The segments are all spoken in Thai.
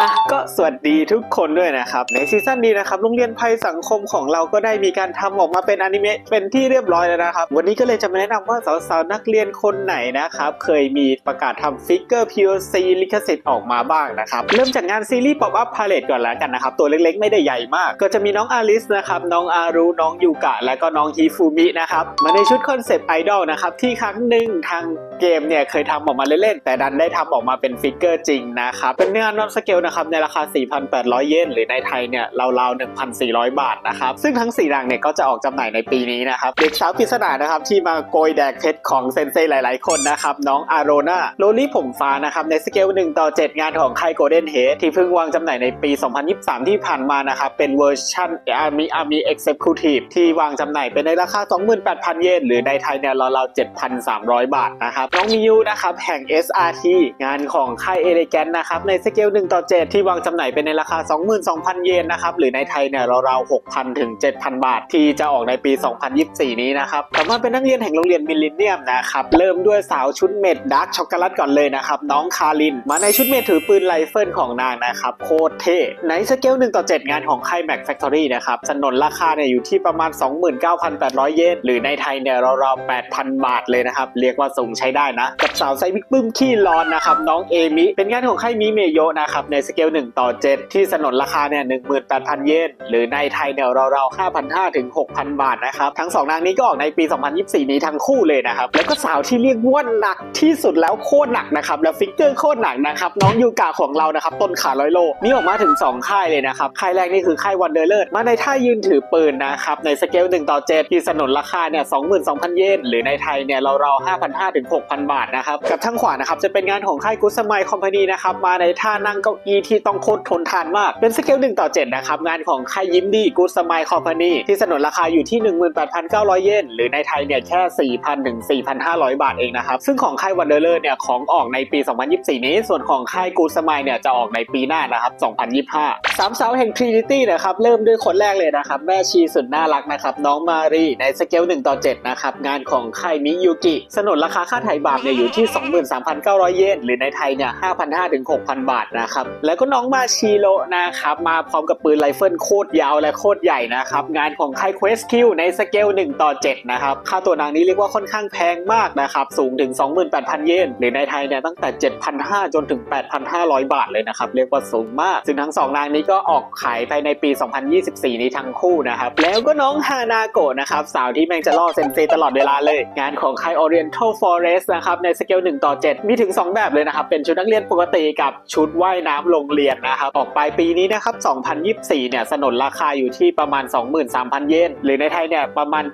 อะก็ สวัสดีทุกคนด้วยนะครับ ในซีซั่นนี้นะครับโรงเรียนภัยสังคมของเราก็ได้มีการทำออกมาเป็นอนิเมะเป็นที่เรียบร้อยแล้วนะครับ วันนี้ก็เลยจะมาแนะนำว่าสาวๆนักเรียนคนไหนนะครับ เคยมีประกาศทำฟิกเกอร์ POC ลิขสิทธิ์ออกมาบ้างนะครับ เริ่มจากงานซีรีส์ Pop Up Palette ก่อนแล้วกันนะครับ ตัวเล็กๆ ไม่ได้ใหญ่มาก ก็จะมีน้องอาริสนะครับน้องอารุน้องยูกะ และก็น้องฮิฟูมินะครับมาในชุดคอนเซปต์ไอดอลนะครับที่ครั้งหนึ่งทางเกมเนี่ยเคยทำออกมาเล่นๆแต่ดันได้ทำออกมาเป็นฟิกเกอร์จริงนะครับเป็นงานนอตสเกลนะครับในราคา 4,800 เยนหรือในไทยเนี่ยราวๆ1,400 บาทนะครับ ซึ่งทั้ง4รังเนี่ยก็จะออกจำหน่ายในปีนี้นะครับเด็กสาวปริศนานะครับที่มาโกยแดกเพชรของเซนเซหลายๆ คนนะครับน้องอาโรนาโรลี่ผมฟ้านะครับในสเกล1ต่อ 7 งานของค่ายโกลเด้นเฮดที่เพิ่งวางจำหน่ายในปี 2023 ที่ผ่านมานะครับเป็นเวอร์ชันอาร์มีอาร์มีเอ็กเซคิวทีฟที่วางจำหน่ายเป็นในราคา 28,000 เยนหรือในไทยเนี่ยราวๆ7,300 บาทนะครับน้องมิยูนะครับแห่ง SRT งานของค่ายเอเลแกนนะครับในสเกล1ต่อ 7 ที่วางจำหน่ายเป็นในราคา 22,000 เยนนะครับหรือในไทยเนี่ยราวๆ6,000ถึง7,000 บาท ที่จะออกในปี 2024 นี้นะครับต่อมาเป็นนักเรียนแห่งโรงเรียนมิลเลนเนียมนะครับเริ่มด้วยสาวชุดเม็ดดาร์กช็อกโกแลตก่อนเลยนะครับน้องคาริน มาในชุดเม็ดถือปืนไรเฟิลของนางนะครับโคตรเท่ในสเกล1ต่อ7งานของค่ายแม็กแฟคทอรี่นะครับสนนราคาเนี่ยอยู่ที่ประมาณ 29,800 เยนหรือในไทยเนี่ยราวๆ8,000 บาทเลยนะครับเรียกว่าสูงใช้ได้นะ สาวไซบิกปึ้มขี้ร้อนนะครับน้องเอมิเป็นงานของค่ายมิเมโยนะครับในสเกล 1 ต่อ 7 ที่สนนราคาเนี่ย18,000 เยนหรือในไทยเนี่ยราวๆ5,500ถึง6,000 บาทนะครับทั้ง 2 นางนี้ก็ออกในปี 2024 นี้ทั้งคู่เลยนะครับแล้วก็สาวที่เรียกว่าหนักที่สุดแล้วโคตรหนักนะครับแล้วฟิกเกอร์โคตรหนักนะครับน้องยูกะของเรานะครับต้นขาร้อยโลนี่ออกมาถึง 2 ค่ายเลยนะครับค่ายแรกนี่คือค่ายวันเดอร์เลอร์มาในท่ายืนถือปืนนะครับในสเกล 1 ต่อ 7 ที่สนนราคาเนี่ย22,000 เยนหรือในไทยเนี่ยราวๆ5,500ถึง6,000 บาทนะครับกับทางขวานะครับจะเป็นงานของค่ายกุสมายคอมพานีนะครับมาในท่านั่งเก้าอี้ที่ต้องโคตรทนทานมาก เป็นสเกล1ต่อ7นะครับงานของค่ายยิ้มดีกุสมายคอมพานีที่สนนราคาอยู่ที่ 18,900 เยนหรือในไทยเนี่ยแค่ 4,000ถึง4,500 บาทเองนะครับซึ่งของค่ายวันเดอร์เลอร์เนี่ยของออกในปี 2024 นี้ ส่วนของค่ายกูสมายเนี่ยจะออกในปีหน้านะครับ 2025 สามสาวแห่ง Trinity นะครับเริ่มด้วยคนแรกเลยนะครับ แม่ชีสุดน่ารักนะครับ น้องมารีในสเกล1ต่อ7นะครับงานของค่ายมิยูกิ สนนราคาค่าไถ่บาทเนี่ยอยู่ที่ 23,900 เยนหรือในไทยเนี่ย5,500ถึง6,000 บาทนะครับ แล้วก็น้องมาชีโรนะครับ มาพร้อมกับปืนไรเฟิลโคตรยาวและโคตรใหญ่นะครับ งานของค่าย Quest Q ในสเกล 1 ต่อ 7 นะครับ ค่าตัวนางนี้เรียกว่าค่อนข้างแพงมากนะครับ สูงถึง 28,000 เยนหรือในไทยเนี่ยตั้งแต่ 7,500 จนถึง 8,500 บาทเลยนะครับ เรียกว่าสูงมาก ซึ่งทั้ง 2 นางนี้ก็ออกขายภายในปี 2024 นี้ทั้งคู่นะครับแล้วก็น้องฮานาโกะนะครับสาวที่แม่งจะล่อเซนเซตลอดเวลาเลย งานของค่าย Oriental Forest นะครับในสสเกล1ต่อ 7 มีถึง 2 แบบเลยนะครับ เป็นชุดนักเรียนปกติกับชุดว่ายน้ำโรงเรียนนะครับออกไปปีนี้นะครับ 2024 เนี่ยสนนราคาอยู่ที่ประมาณ 23,000 เยน หรือในไทยเนี่ยประมาณ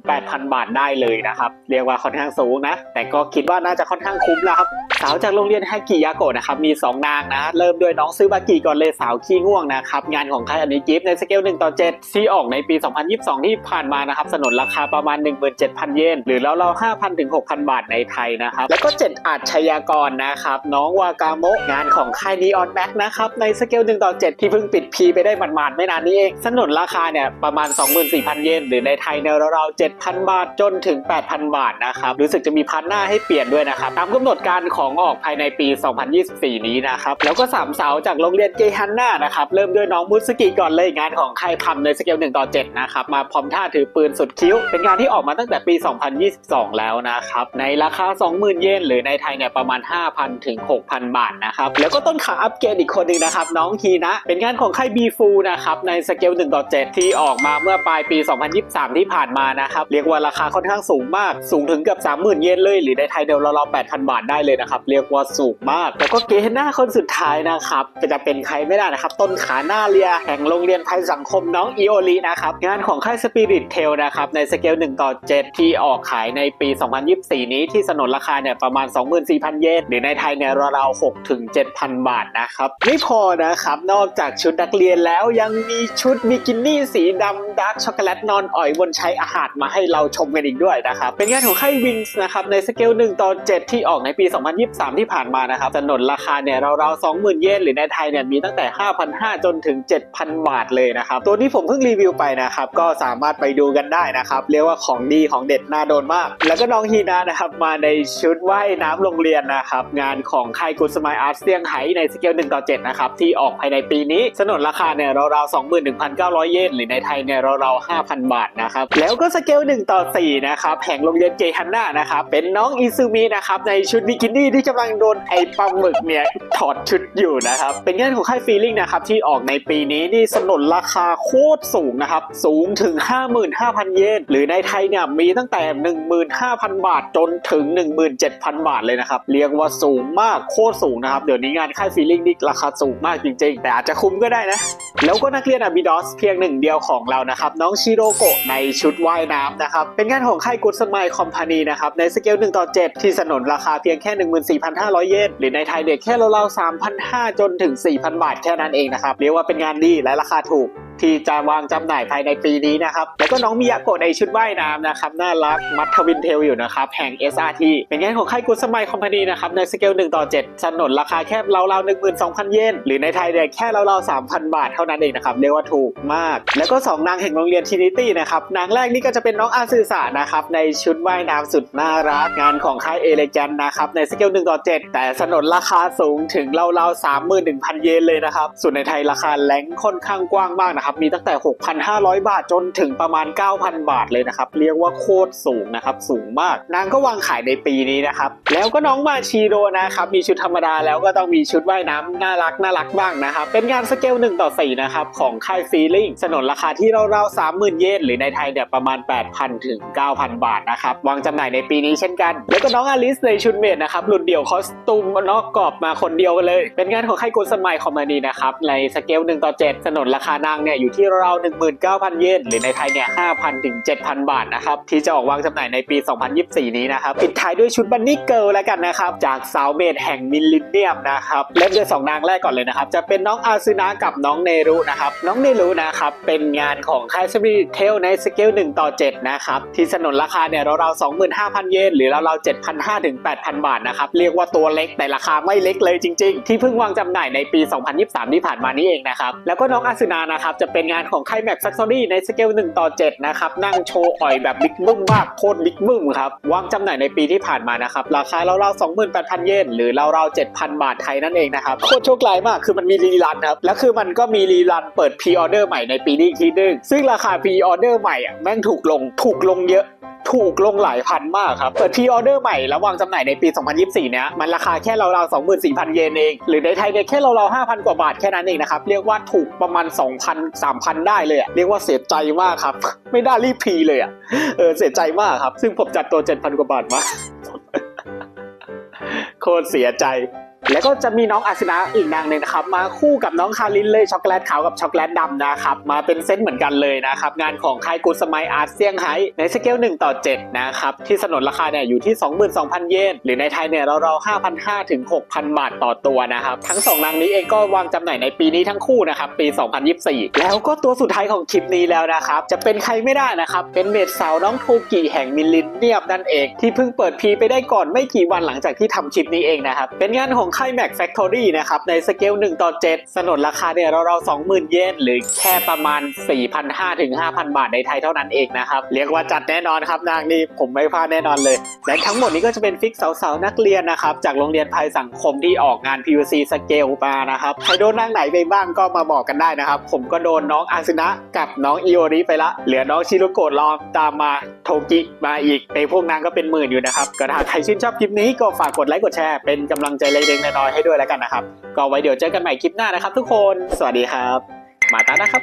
7-8,000 บาทได้เลยนะครับ เรียกว่าค่อนข้างสูงนะ แต่ก็คิดว่าน่าจะค่อนข้างคุ้มแล้วครับสาวจากโรงเรียนฮากิยาโกะนะครับมี 2 นางนะ เริ่มด้วยน้องซึบากิก่อนเลยสาวขี้ง่วงนะครับงานของค่ายอนิกิฟในสเกล1ต่อ7ที่ออกในปี 2022 ที่ผ่านมานะครับสนนราคาประมาณ 17,000 เยน หรือแล้วเรา5,000ถึง6,000 บาทในไทยนะครับแล้วก็ 7 อาจชยากรนะครับ น้องวากาโมะงานของค่ายนีออนแม็กนะครับ ในสเกล1ต่อ 7 ที่เพิ่งปิดพีไปได้หมาดๆไม่นานนี้เองสนุนราคาเนี่ยประมาณ 24,000 เยนหรือในไทยเนี่ยราวๆ7,000 บาทจนถึง 8,000 บาทนะครับ รู้สึกจะมีพันหน้าให้เปลี่ยนด้วยนะครับ ตามกำหนดการของออกภายในปี 2024 นี้นะครับ แล้วก็สามสาวจากโรงเรียนเกฮันน่านะครับเริ่มด้วยน้องมุสกิก่อนเลยงานของค่ายพัมในสเกล1ต่อ7นะครับมาพร้อมท่าถือปืนสุดคิ้ว เป็นงานที่ออกมาตั้งแต่ปี 2022 แล้วนะครับในราคา 20,000เยนหรือในไทยเนี่ยประมาณ 5,000 ถึง 6,000 บาทนะครับ แล้วก็ต้นขาอัปเกรดอีกคนหนึ่งนะครับ น้องฮีนะ เป็นงานของค่ายบีฟูนะครับ ในสเกล1ต่อ7ที่ออกมาเมื่อปลายปี 2023 ที่ผ่านมานะครับ เรียกว่าราคาค่อนข้างสูงมาก สูงถึงเกือบ 30,000 เยนเลย หรือในไทยเดียวราวๆ8,000 บาทได้เลยนะครับ เรียกว่าสูงมาก แล้วก็เกหน้าคนสุดท้ายนะครับจะเป็นใครไม่ได้นะครับ ต้นขาหน้าเรียแห่งโรงเรียนไทยสังคมน้องอีโอลินะครับ งานของค่ายสปิริตเทลนะครับ ในสเกล1ต่อ7ที่ออกขายในปี 2024 นี้ที่สนนราคาเนี่ยประมาณ 24,000 เยนหรือในไทยเนี่ยราวๆ6ถึง7,000 บาทนะครับไม่พอนะครับ นอกจากชุดนักเรียนแล้วยังมีชุดบิกินี่สีดำดาร์กช็อกโกแลตนอนอ่อยบนใช้อาหารมาให้เราชมกันอีกด้วยนะครับ เป็นงานของค่ายวิงส์นะครับในสเกล1ต่อ7ที่ออกในปี 2023 ที่ผ่านมานะครับสนนราคาเนี่ยราวๆ20,000 เยนหรือในไทยเนี่ยมีตั้งแต่3,500 จนถึง 7,000 บาทเลยนะครับตัวนี้ผมเพิ่งรีวิวไปนะครับก็สามารถไปดูกันได้นะครับเรียกว่าของดีของเด็ดน่าโดนมาก แล้วก็น้องฮีนานะครับมาในชุดว่ายน้ำโรงเรียนนะครับ งานของค่ายกุสมายอาร์ตเซียงไฮ้ในสเกล1ต่อ7นะครับ ที่ออกภายในปีนี้สนนราคาเนี่ยราวๆ21,900 เยน หรือในไทยเนี่ยราวๆ5,000 บาทนะครับ แล้วก็สเกล1ต่อ4นะครับแห่งโรงเรียนเกฮันนานะครับ เป็นน้องอิซูมินะครับ ในชุดบิกินี่ที่กำลังโดนไอ้ปลาหมึกเนี่ยถอดชุดอยู่นะครับ เป็นงานของค่ายฟีลิ่งนะครับที่ออกในปีนี้นี่สนนราคาโคตรสูงนะครับสูงถึง 55,000 เยน หรือในไทยเนี่ยมีตั้งแต่ 15,000 บาทจนถึง 17,000บาทเลยนะครับ เรียกว่าสูงมากโคตรสูงนะครับ เดี๋ยวนี้งานค่ายฟีลิ่งนี่ราคาสูงมากจริงๆ แต่อาจจะคุ้มก็ได้นะ แล้วก็นักเรียนอาบิดอสเพียงหนึ่งเดียวของเรานะครับ น้องชิโรโกะในชุดว่ายน้ำนะครับ เป็นงานของค่ายกุสมายคอมพานีนะครับ ในสเกล1ต่อ7ที่สนนราคาเพียงแค่ 14,500 เยนหรือในไทยเด็กแค่ราวๆ3,500จนถึง4,000 บาทแค่นั้นเองนะครับเรียกว่าเป็นงานดีและราคาถูก ที่จะวางจำหน่ายภายในปีนี้นะครับ แล้วก็น้องมิยาโกะในชุดว่ายน้ำนะครับ น่ารักมัดทวินเทลอยู่นะครับ แห่ง SRT เป็นงานของค่ายกุสมัยคอมพานีนะครับ ในสเกล 1 ต่อ 7 สนนราคาแค่ราวๆ12,000 เยน หรือในไทยเนี่ยแค่ราวๆ3,000 บาทเท่านั้นเองนะครับ เรียกว่าถูกมาก แล้วก็ 2 นางแห่งโรงเรียนทินิตี้นะครับ นางแรกนี่ก็จะเป็นน้องอาซือสานะครับ ในชุดว่ายน้ำสุดน่ารัก งานของค่ายเอเลแกนนะครับ ในสเกล 1 ต่อ 7 แต่สนนราคาสูงถึงราวๆ31,000 เยนเลยนะครับ ส่วนในไทยราคาแรงค่อนข้างกว้างมากนะครับมีตั้งแต่ 6,500 บาทจนถึงประมาณ 9,000 บาทเลยนะครับ เรียกว่าโคตรสูงนะครับ สูงมาก นางก็วางขายในปีนี้นะครับ แล้วก็น้องมาชีโรนะครับ มีชุดธรรมดาแล้วก็ต้องมีชุดว่ายน้ำน่ารักน่ารักบ้างนะครับ เป็นงานสเกล1ต่อ4นะครับของค่ายฟีลิ่งสนนราคาที่ราวๆ30,000 เยนหรือในไทยเนี่ยประมาณ 8,000 ถึง 9,000 บาทนะครับวางจำหน่ายในปีนี้เช่นกัน แล้วก็น้องอลิสในชุดเมดนะครับรุ่นเดี่ยวคอสตูมนอกกรอบมาคนเดียวกันเลย เป็นงานของค่ายกุสมัยคอมมานีนะครับในสเกล1ต่อ7สนนราคานางเนี่ยอยู่ที่ราว19,000 เยนหรือในไทยเนี่ย5,000ถึง7,000 บาทนะครับที่จะออกวางจำหน่ายในปี 2024 นี้นะครับปิดท้ายด้วยชุดบันนี่เกิลแล้วกันนะครับจากสาวเมดแห่งมิลลิเนียมนะครับเริ่มด้วยสองนางแรกก่อนเลยนะครับจะเป็นน้องอาซึนะกับน้องเนรุนะครับน้องเนรุนะครับเป็นงานของค่ายสปิริเทลในสเกล1ต่อ7นะครับที่สนนราคาเนี่ยราวๆ25,000 เยนหรือราวๆ7,500ถึง8,000 บาทนะครับเรียกว่าตัวเล็กแต่ราคาไม่เล็กเลยจริง ๆ ที่เพิ่งวางจำหน่ายในปี 2023 ที่ผ่านมานี้เองนะครับแล้วก็น้องอาซึนะนะครับจะเป็นงานของค่ายแม็กซ์แฟคทอรี่ในสเกล1ต่อ7นะครับ นั่งโชว์อ่อยแบบบิ๊กบึ้มมากโคตรบิ๊กบึ้มครับ วางจำหน่ายในปีที่ผ่านมานะครับ ราคาราวๆ28,000 เยนหรือราวๆ7,000 บาทไทยนั่นเองนะครับ โคตรโชคร้ายมากคือมันมีรีรันครับ แล้วคือมันก็มีรีรันเปิดพรีออเดอร์ใหม่ในปีนี้ทีนึงซึ่งราคาพรีออเดอร์ใหม่อะแม่งถูกลงถูกลงเยอะ ถูกลงหลายพันมากครับ เปิดพรีออเดอร์ใหม่แล้ววางจำหน่ายในปี 2024 เนี้ยมันราคาแค่ราวๆ24,000 เยนเอง หรือในไทยเนี่ยแค่ราวๆ5,000 กว่าบาทแค่นั้นเองนะครับ เรียกว่าถูกประมาณ 2,000 3,000 ได้เลยอะเรียกว่าเสียใจมากครับ ไม่ได้รีบพรีเลยอะเออเสียใจมากครับ ซึ่งผมจัดตัว 7,000 กว่าบาทมาโคตรเสียใจ แล้วก็จะมีน้องอาสนะอีกนางหนึ่งนะครับมาคู่กับน้องคารินเลยช็อกโกแลตขาวกับช็อกโกแลตดำนะครับมาเป็นเซตเหมือนกันเลยนะครับงานของค่ายกุสมัยอาร์ตเซี่ยงไฮ้ในสเกล1ต่อ7นะครับที่สนนราคาเนี่ยอยู่ที่ 22,000 เยนหรือในไทยเนี่ยเราๆ5,500ถึง6,000 บาทต่อตัวนะครับทั้ง2นางนี้เองก็วางจำหน่ายในปีนี้ทั้งคู่นะครับปี 2024 แล้วก็ตัวสุดท้ายของคลิปนี้แล้วนะครับจะเป็นใครไม่ได้นะครับเป็นเมดสาวน้องโทกิแห่งมิลลินเนียมนั่นเองที่เพิ่งเปิดพีไปได้ก่อนไม่กี่วันหลังจากที่ทำคลิปนี้เองนะครับเป็นงานของค่ายแม็กแฟคทอรี่นะครับ ในสเกล1ต่อ7สนนราคาเนี่ยเราๆ20,000 เยนหรือแค่ประมาณ 4,500ถึง5,000 บาทในไทยเท่านั้นเองนะครับ เรียกว่าจัดแน่นอนครับนางนี่ผมไม่พลาดแน่นอนเลย และทั้งหมดนี้ก็จะเป็นฟิกสาวๆนักเรียนนะครับจากโรงเรียนภัยสังคมที่ออกงาน PUC สเกลมานะครับใครโดนนางไหนไปบ้างก็มาบอกกันได้นะครับ ผมก็โดนน้องอาซึนะกับน้องอิโอริไปละ เหลือน้องชิโรโกะรองตามมาโทกิมาอีกในพวกนางก็เป็นหมื่นอยู่นะครับก็ถ้าใครชื่นชอบคลิปนี้ก็ฝากกดไลค์กดแชร์เป็นกำลังใจเล็กๆน้อยๆให้ด้วยแล้วกันนะครับ ก็ไว้เดี๋ยวเจอกันใหม่คลิปหน้านะครับ ทุกคน สวัสดีครับ มาตานะครับ